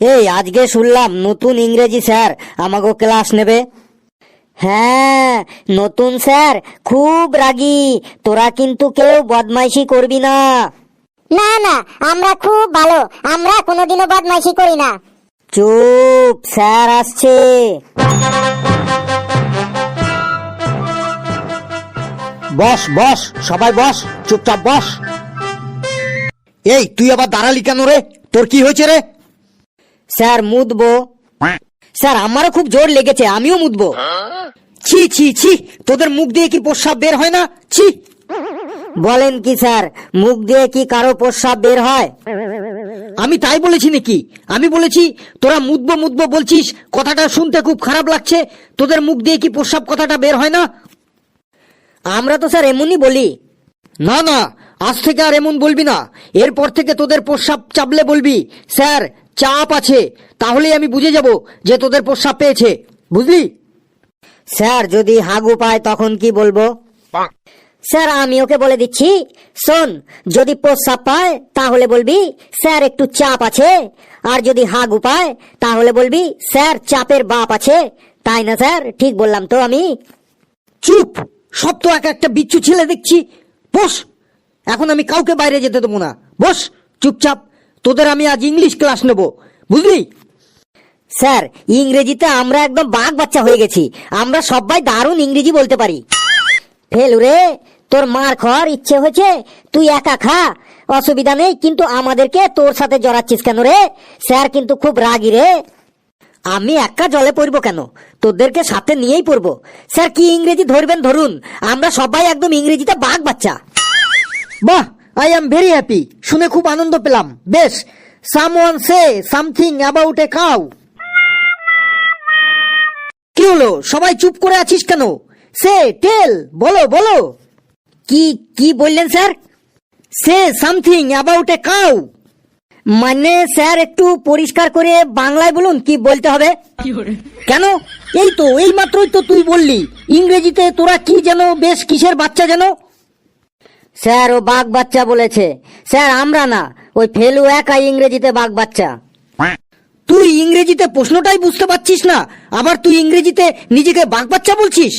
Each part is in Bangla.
এই আজকে শুনলাম নতুন ইংরেজি স্যার আমাকে ক্লাস নেবে। হ্যাঁ নতুন স্যার খুব রাগী। তোরা কিন্তু কেউ বদমাইশি করবি না। না না আমরা খুব ভালো। আমরা কোনোদিনও বদমাইশি করি না। চুপ স্যার আসছে। বস বস সবাই বস চুপচাপ বস। এই তুই আবার দাঁড়ালি কেন রে? তোর কি হয়েছে রে? স্যার মুদবো স্যার, আমারও খুব জোর লেগেছে, আমিও মুদবো ছি ছি ছি, তোদের মুখ দিয়ে কি প্রস্রাব বের হয় না? ছি। বলেন কি, স্যার, মুখ দিয়ে কি কারও প্রস্রাব বের হয়? আমি তাই বলেছি নাকি? আমি বলেছি, তোরা মুদবো মুদবো বলছিস, কথাটা শুনতে খুব খারাপ লাগছে, তোদের মুখ দিয়ে কি প্রস্রাব কথাটা বের হয় না? আমরা তো স্যার এমনই বলি। না না, আজ থেকে আর এমন বলবি না, এরপর থেকে তোদের প্রস্রাব চাপলে বলবি, স্যার চাপ আছে তাহলেই আমি বুঝে যাব যে তোদের প্রস্রাব পেয়েছে। বুঝলি? স্যার যদি হাগু পায় তখন কি বলব? স্যার আমি ওকে বলে দিচ্ছি শোন যদি প্রস্রাব পায় তাহলে বলবি স্যার একটু চাপ আছে। আর যদি হাগু পায় তাহলে বলবি স্যার চাপের বাপ আছে। তাই না স্যার? ঠিক বললাম তো আমি। চুপ! সব তো এক একটা বিচ্ছু ছেলে দেখছি। বস! এখন আমি কাউকে বাইরে যেতে দেবো না। বস! চুপচাপ। তোদের আমি আজ ইংলিশ ক্লাস নেব, বুঝলি? স্যার, ইংরেজিতে আমরা একদম বাঘ বাচ্চা হয়ে গেছি। আমরা সবাই দারুণ ইংরেজি বলতে পারি। ফেলু রে, তোর মার খাওয়ার ইচ্ছে হয়েছে, তুই একা খা। অসুবিধা নেই, কিন্তু আমাদেরকে তোর সাথে জড়াচ্ছিস কেন রে? স্যার কিন্তু খুব রাগি রে। আমি একা জলে পড়ব কেন? তোদেরকে সাথে নিয়েই পড়ব। স্যার, কি ইংরেজি ধরবেন ধরুন। আমরা সবাই একদম ইংরেজিতে বাঘ বাচ্চা। বাহ! আই এম ভেরি হ্যাপি শুনে খুব আনন্দ পেলাম। বেশ someone say something about a cow কি হলো? সবাই চুপ করে আছিস কেন? সে টেল বলো বলো। কি কি বললেন sir? Say something about a cow মানে স্যার একটু পরিষ্কার করে বাংলায় বলুন কি বলতে হবে? কেন? এই তো এই মাত্রই তো তুই বললি। ইংরেজিতে তোরা কি যেন বেশ কিসের বাচ্চা যেন? স্যার ও বাঘ বাচ্চা বলেছে। স্যার আমরা না ওই ফেলু একাই ইংরেজিতে বাঘ বাচ্চা। তুই ইংরেজিতে প্রশ্নটাই বুঝতে পারছিস না আবার তুই ইংরেজিতে নিজেকে বাঘ বাচ্চা বলছিস?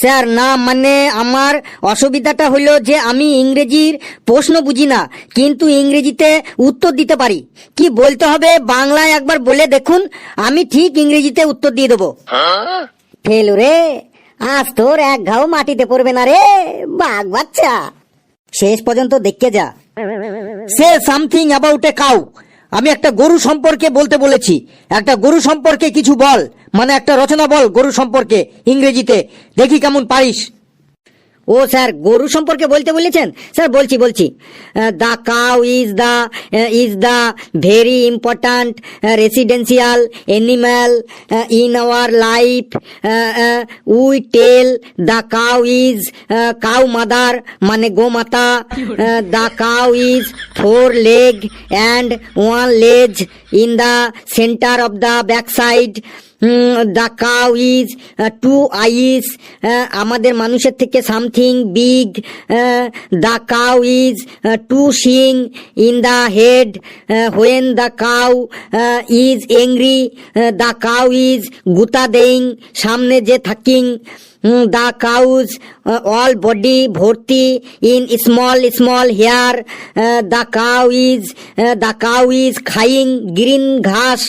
স্যার না মানে আমার অসুবিধাটা হলো যে আমি ইংরেজির প্রশ্ন বুঝি না কিন্তু ইংরেজিতে উত্তর দিতে পারি। কি বলতে হবে বাংলায় একবার বলে দেখুন আমি ঠিক ইংরেজিতে উত্তর দিয়ে দেবো। ফেলু রে আজ তোর এক ঘাও মাটিতে পড়বে না রে বাঘ বাচ্চা। শেষ পর্যন্ত দেখে যা। সে সামথিং অ্যাবাউট এ কাউ আমি একটা গরু সম্পর্কে বলতে বলেছি। একটা গরু সম্পর্কে কিছু বল। মানে একটা রচনা বল গরু সম্পর্কে ইংরেজিতে। দেখি কেমন পারিস। ও স্যার, গরু সম্পর্কে বলতে বলেছেন? স্যার, বলছি বলছি। The cow is the is the very important residential animal in our life we tell the cow is cow mother মানে গোমাতা the cow is four leg and one লেজ in the centre of the back side the cow is two eyes আমাদের মানুষের থেকে something big the cow is two Singh in the head when the cow is angry the cow is গুতা দেইং, সামনে যে থাকিং দ্য কাউজ অল বডি ভর্তি in small small hair the cow is the cow is Khaing green ঘাস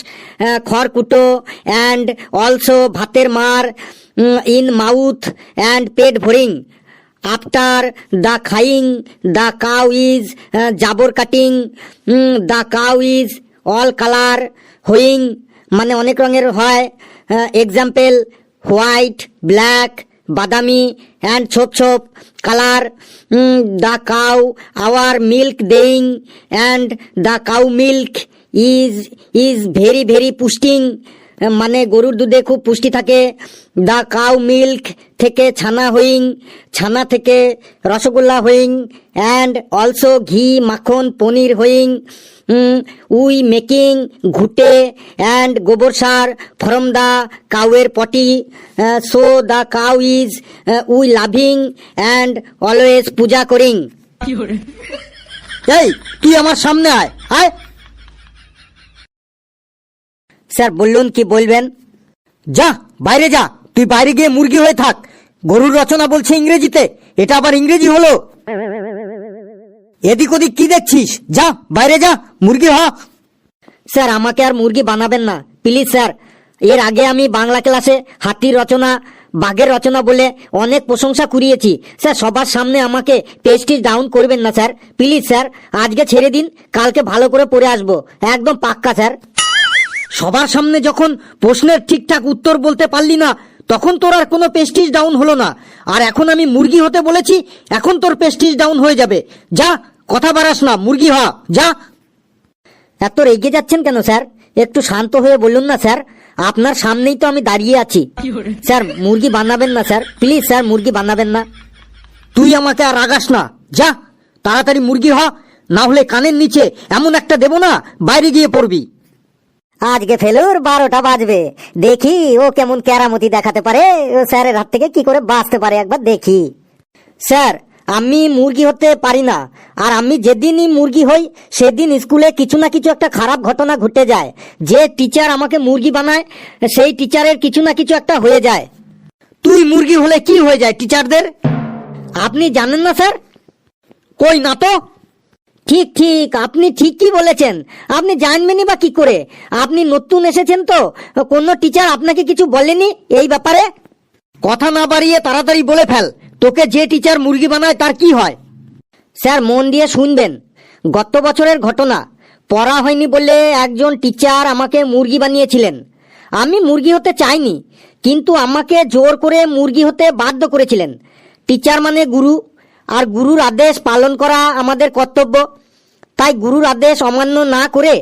খড়কুটো, অ্যান্ড অলসো ভাতের মার ইন মাউথ অ্যান্ড পেট ভরিং। আফটার দ্য খাইং দ্য কাউ ইজ জাবর cutting the cow is all colour হুইং মানে অনেক রঙের হয়। এক্সাম্পল হোয়াইট, ব্ল্যাক, বাদামি অ্যান্ড ছোপ ছোপ, colour the cow, our milk দেইং and the cow milk is is very very পুষ্টিং মানে গরুর দুধে খুব পুষ্টি থাকে। দ্য কাউ মিল্ক থেকে ছানা হইং ছানা থেকে রসগোল্লা হইং অ্যান্ড অলসো ঘি মাখন পনির হইং উই মেকিং ঘুটে অ্যান্ড গোবর সার from the কাউয়ের potty so the cow is we loving and always puja করিং? এই তুই আমার সামনে আয়। আয়। স্যার বলুন কি বলবেন? যা, বাইরে যা। তুই বাইরে গিয়ে মুরগি হয়ে থাক। গরুর রচনা বলছে ইংরেজিতে। এটা আবার ইংরেজি হলো। এদিক ওদিক কি দেখছিস? যা, বাইরে যা, মুরগি হ। স্যার, আমাকে আর মুরগি বানাবেন না। প্লিজ, স্যার, এর আগে আমি বাংলা ক্লাসে হাতির রচনা, বাঘের রচনা বলে অনেক প্রশংসা কুড়িয়েছি। স্যার, সবার সামনে আমাকে পেস্টিজ ডাউন করবেন না, স্যার। প্লিজ, স্যার, আজকে ছেড়ে দিন, কালকে ভালো করে পড়ে আসব। একদম পাক্কা, স্যার। সবার সামনে যখন প্রশ্নের ঠিকঠাক উত্তর বলতে পারলি না তখন তোর আর কোনো পেস্টিজ ডাউন হলো না। আর এখন আমি মুরগি হতে বলেছি এখন তোর পেস্টিজ ডাউন হয়ে যাবে। যা কথা বাড়াস না মুরগি হ যা। এত রেগে যাচ্ছেন কেন স্যার? একটু শান্ত হয়ে বলুন না স্যার। আপনার সামনেই তো আমি দাঁড়িয়ে আছি। স্যার মুরগি বানাবেন না স্যার। প্লিজ স্যার মুরগি বানাবেন না। তুই আমাকে আর রাগাস না। যা তাড়াতাড়ি মুরগি হ না হলে কানের নিচে এমন একটা দেবো না বাইরে গিয়ে পড়বি। আজকে ফেলুর বারোটা বাজবে। দেখি ও কেমন কেরামতি দেখাতে পারে। স্যারের হাত থেকে কি করে বাঁচতে পারে একবার দেখি। স্যার, আমি মুরগি হতে পারি না। আর আমি যেদিনই মুরগি হই, সেদিন স্কুলে কিছু না কিছু একটা খারাপ ঘটনা ঘটে যায়। যে টিচার আমাকে মুরগি বানায়, সেই টিচারের কিছু না কিছু একটা হয়ে যায়। তুই মুরগি হলে কি হয়ে যায় টিচারদের আপনি জানেন না, স্যার? কই না তো? ঠিক ঠিক, আপনি ঠিকই বলেছেন। আপনি জানবেনই বা কি করে? আপনি নতুন এসেছেন তো, কোনো টিচার আপনাকে কিছু বলেনি এই ব্যাপারে? কথা না বাড়িয়ে তাড়াতাড়ি বলে ফেল, তোকে যে টিচার মুরগি বানায় তার কি হয়? স্যার, মন দিয়ে শুনবেন। গত বছরের ঘটনা, পড়া হয়নি বলে একজন টিচার আমাকে মুরগি বানিয়েছিলেন। আমি মুরগি হতে চাইনি, কিন্তু আমাকে জোর করে মুরগি হতে বাধ্য করেছিলেন। টিচার মানে গুরু আর গুরুর আদেশ পালন করা আমাদের কর্তব্য। তাই গুরুর আদেশ অমান্য না করে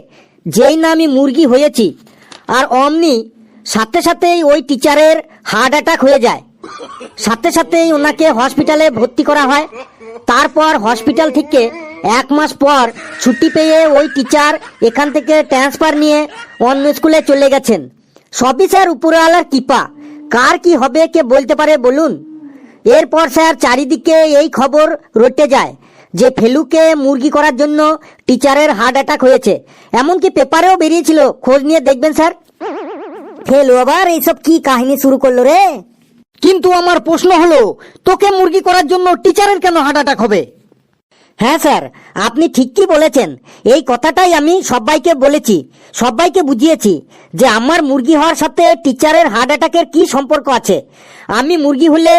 যেই না আমি মুরগি হয়েছি, আর অমনি সাথে সাথেই ওই টিচারের হার্ট অ্যাটাক হয়ে যায়। সাথে সাথেই ওনাকে হসপিটালে ভর্তি করা হয়। তারপর হসপিটাল থেকে এক মাস পর ছুটি পেয়ে ওই টিচার এখান থেকে ট্রান্সফার নিয়ে অন্য স্কুলে চলে গেছেন। সবই স্যার উপরওয়ালার কৃপা। কার কি হবে কে বলতে পারে বলুন? এরপর স্যার চারিদিকে এই খবর রটে যায় যে ফেলুকে মুরগি করার জন্য টিচারের হার্ট অ্যাটাক হয়েছে। এমনকি পেপারেও বেরিয়েছিল। খোঁজ নিয়ে দেখবেন, স্যার। ফেলু, আবার এইসব কি কাহিনী শুরু করল রে? কিন্তু আমার প্রশ্ন হলো, তোকে মুরগি করার জন্য টিচারের কেন হার্ট অ্যাটাক হবে? হ্যাঁ স্যার, আপনি ঠিকই বলেছেন। এই কথাটাই আমি সবাইকে বলেছি, সবাইকে বুঝিয়েছি যে আমার মুরগি হওয়ার সাথে টিচারের হার্ট অ্যাটাকের কি সম্পর্ক আছে। আমি মুরগি হলে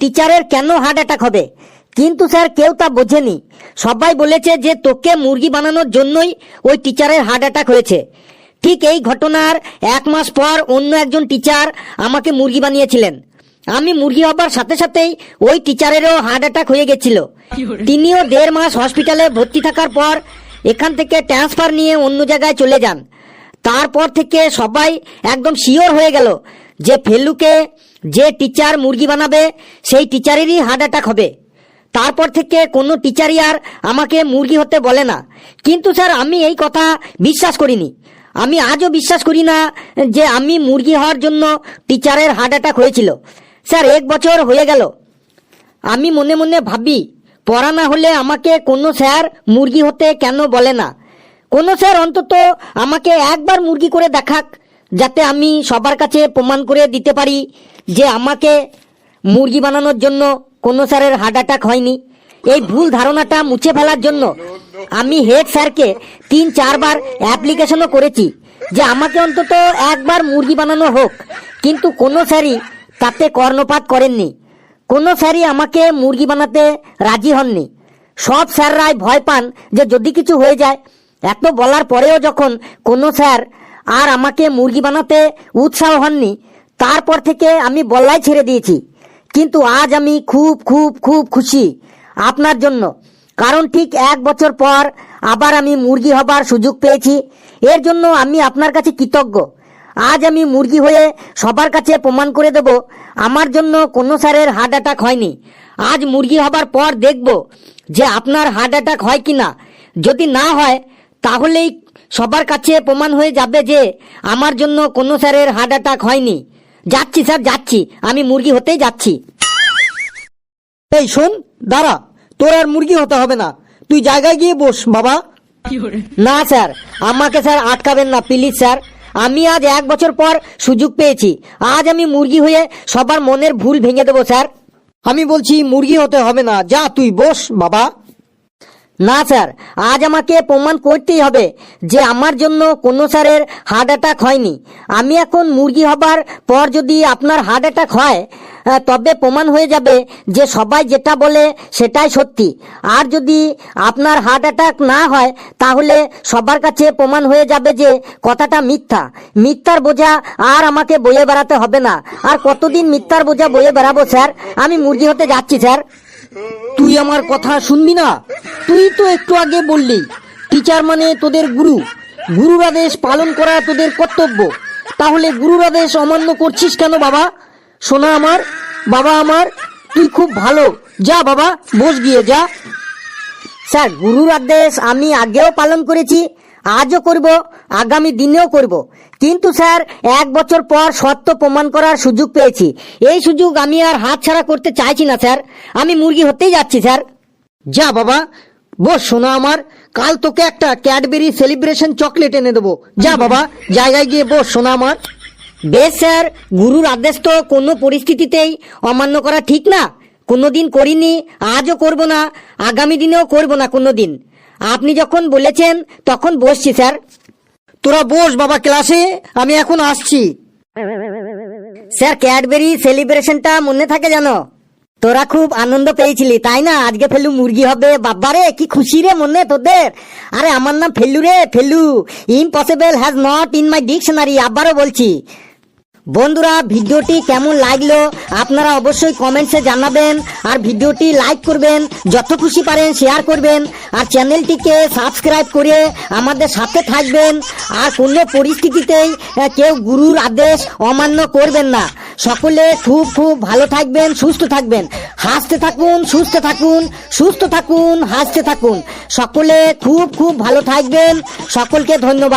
টিচারের কেন হার্ট অ্যাটাক হবে? কিন্তু স্যার, কেউ তা বোঝেনি। সবাই বলেছে যে তোকে মুরগি বানানোর জন্যই ওই টিচারের হার্ট অ্যাটাক হয়েছে। ঠিক এই ঘটনার এক মাস পর অন্য একজন টিচার আমাকে মুরগি বানিয়েছিলেন। আমি মুরগি হবার সাথে সাথেই ওই টিচারেরও হার্ট অ্যাটাক হয়ে গেছিল। তিনিও দেড় মাস হসপিটালে ভর্তি থাকার পর এখান থেকে ট্রান্সফার নিয়ে অন্য জায়গায় চলে যান। তারপর থেকে সবাই একদম শিওর হয়ে গেল যে ফেলুকে যে টিচার মুরগি বানাবে, সেই টিচারেরই হার্ট অ্যাটাক হবে। তারপর থেকে কোনো টিচারই আর আমাকে মুরগি হতে বলে না। কিন্তু স্যার, আমি এই কথা বিশ্বাস করিনি। আমি আজও বিশ্বাস করি না যে আমি মুরগি হওয়ার জন্য টিচারের হার্ট অ্যাটাক হয়েছিল। স্যার, এক বছর হয়ে গেল। আমি মনে মনে ভাবি, পড়া না হলে আমাকে কোনো স্যার মুরগি হতে কেন বলে না? কোনো স্যার অন্তত আমাকে একবার মুরগি করে দেখাক, যাতে আমি সবার কাছে প্রমাণ করে দিতে পারি যে আমাকে মুরগি বানানোর জন্য কোনো স্যারের হার্ট অ্যাটাক হয়নি। এই ভুল ধারণাটা মুছে ফেলার জন্য আমি হেড স্যারকে তিন, চারবার অ্যাপ্লিকেশনও করেছি যে আমাকে অন্তত একবার মুরগি বানানো হোক। কিন্তু কোনো স্যারই তাতে কর্ণপাত করেননি। কোনো স্যারই আমাকে মুরগি বানাতে রাজি হননি। সব স্যাররাই ভয় পান যে যদি কিছু হয়ে যায়। এত বলার পরেও যখন কোনো স্যার আর আমাকে মুরগি বানাতে উৎসাহ হননি, তারপর থেকে আমি বলাই ছেড়ে দিয়েছি। কিন্তু আজ আমি খুব খুব খুব খুশি আপনার জন্য। কারণ ঠিক এক বছর পর আবার আমি মুরগি হবার সুযোগ পেয়েছি। এর জন্য আমি আপনার কাছে কৃতজ্ঞ। আজ আমি মুরগি হয়ে সবার কাছে প্রমাণ করে দেব আমার জন্য কোনো স্যারের হার্ট অ্যাটাক হয়নি। আজ মুরগি হবার পর দেখব যে আপনার হার্ট অ্যাটাক হয় কি না যদি না হয় তাহলেই সবার কাছে প্রমাণ হয়ে যাবে যে আমার জন্য কোনো স্যারের হার্ট অ্যাটাক হয়নি। যাচ্ছি স্যার যাচ্ছি। আমি মুরগি হতেই যাচ্ছি। এই শোন দাঁড়া। তোর আর মুরগি হতে হবে না। তুই জায়গায় গিয়ে বস বাবা। না স্যার। আমাকে স্যার আটকাবেন না প্লিজ স্যার। আমি আজ এক বছর পর সুযোগ পেয়েছি। আজ আমি মুরগি হয়ে সবার মনের ভুল ভেঙে দেবো, স্যার। আমি বলছি, মুরগি হতে হবে না। যা, তুই বস, বাবা। না, স্যার, আজ আমাকে প্রমাণ করতেই হবে যে আমার জন্য কোনো স্যারের হার্ট অ্যাটাক হয়নি। আমি এখন মুরগি হবার পর যদি আপনার হার্ট অ্যাটাক হয় তবে প্রমাণ হয়ে যাবে যে সবাই যেটা বলে সেটাই সত্যি। আর যদি আপনার হার্ট অ্যাটাক না হয়, তাহলে সবার কাছে প্রমাণ হয়ে যাবে যে কথাটা মিথ্যা। মিথ্যার বোঝা আর আমাকে বয়ে বেড়াতে হবে না। আর কতদিন মিথ্যার বোঝা বয়ে বেড়াবো, স্যার? আমি মুরগি হতে যাচ্ছি, স্যার। তুই আমার কথা শুনবি না? তুই তো একটু আগে বললি টিচার মানে তোদের গুরু। গুরুর আদেশ পালন করা তোদের কর্তব্য। তাহলে গুরুর আদেশ অমান্য করছিস কেন, বাবা? শোনা আমার, বাবা আমার, তুই খুব ভালো। যা বাবা, বস গিয়ে, যা। স্যার, গুরুর আদেশ আমি আগেও পালন করেছি, আজও করব, আগামী দিনেও করব। কিন্তু স্যার, এক বছর পর সত্য প্রমাণ করার সুযোগ পেয়েছি। এই সুযোগ আমি আর হাতছাড়া করতে চাইছি না, স্যার। আমি মুরগি হতেই যাচ্ছি, স্যার। যা বাবা, বস শোনা আমার, কাল তোকে একটা ক্যাডবেরি সেলিব্রেশন চকলেট এনে দেবো। যা বাবা, জায়গায় গিয়ে বস শোনা আমার। বেশ স্যার। গুরুর আদেশ তো কোনো পরিস্থিতিতেই অমান্য করা ঠিক না। কোনোদিন করিনি আজও করব না আগামী দিনেও করব না কোনোদিন। আপনি যখন বলেছেন তখন বসছি স্যার। তোরা বস বাবা ক্লাসে। আমি এখন আসছি। স্যার ক্যাডবেরি সেলিব্রেশনটা মনে থাকে জানো তোরা খুব আনন্দ পেয়েছিলি তাই না? আজকে ফেলু মুরগি হবে। বাবারে কি খুশি রে মনে তোদের। আরে আমার নাম ফেলু রে Felu. Impossible has not in my dictionary আবারও বলছি। বন্ধুরা, ভিডিওটি কেমন লাগল আপনারা অবশ্যই কমেন্টসে জানাবেন আর ভিডিওটি লাইক করবেন, যত খুশি পারেন শেয়ার করবেন আর চ্যানেলটিকে সাবস্ক্রাইব করে আমাদের সাথে থাকবেন আর কোনো পরিস্থিতিতেই কেউ গুরুর আদেশ অমান্য করবেন না। সকলে খুব খুব ভালো থাকবেন, সুস্থ থাকবেন। হাসতে থাকুন, সুস্থ থাকুন সুস্থ থাকুন, হাসতে থাকুন। সকলে খুব খুব ভালো থাকবেন। সকলকে ধন্যবাদ।